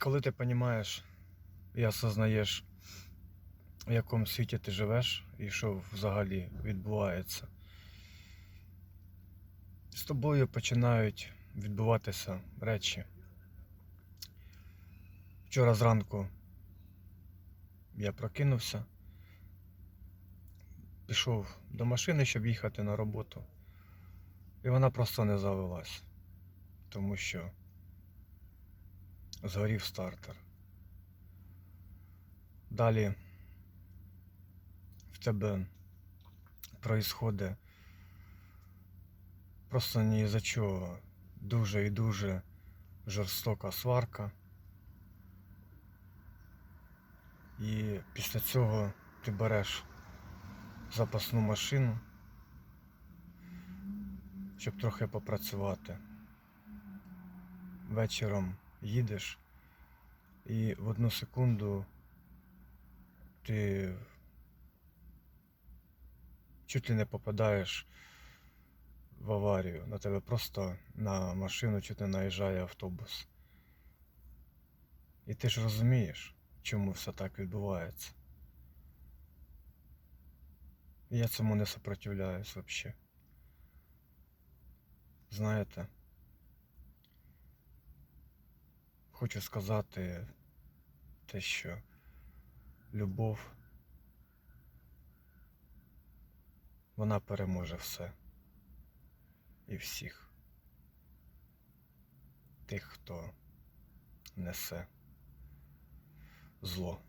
коли ти розумієш і осознаєш, в якому світі ти живеш і що взагалі відбувається, з тобою починають відбуватися речі. Вчора зранку я прокинувся, пішов до машини, щоб їхати на роботу, і вона просто не завелась, тому що згорів стартер. Далі в тебе происходить просто ні за чого дуже і дуже жорстока сварка. І після цього ти береш запасну машину, щоб трохи попрацювати. Вечором їдеш і в одну секунду ти чуть ли не попадаєш в аварію. На тебе просто на машину чуть не наїжджає автобус. І ти ж розумієш, чому все так відбувається. Я цьому не сопротивляюсь взагалі. Знаєте, хочу сказати те, що любов вона переможе все і всіх тих, хто несе зло.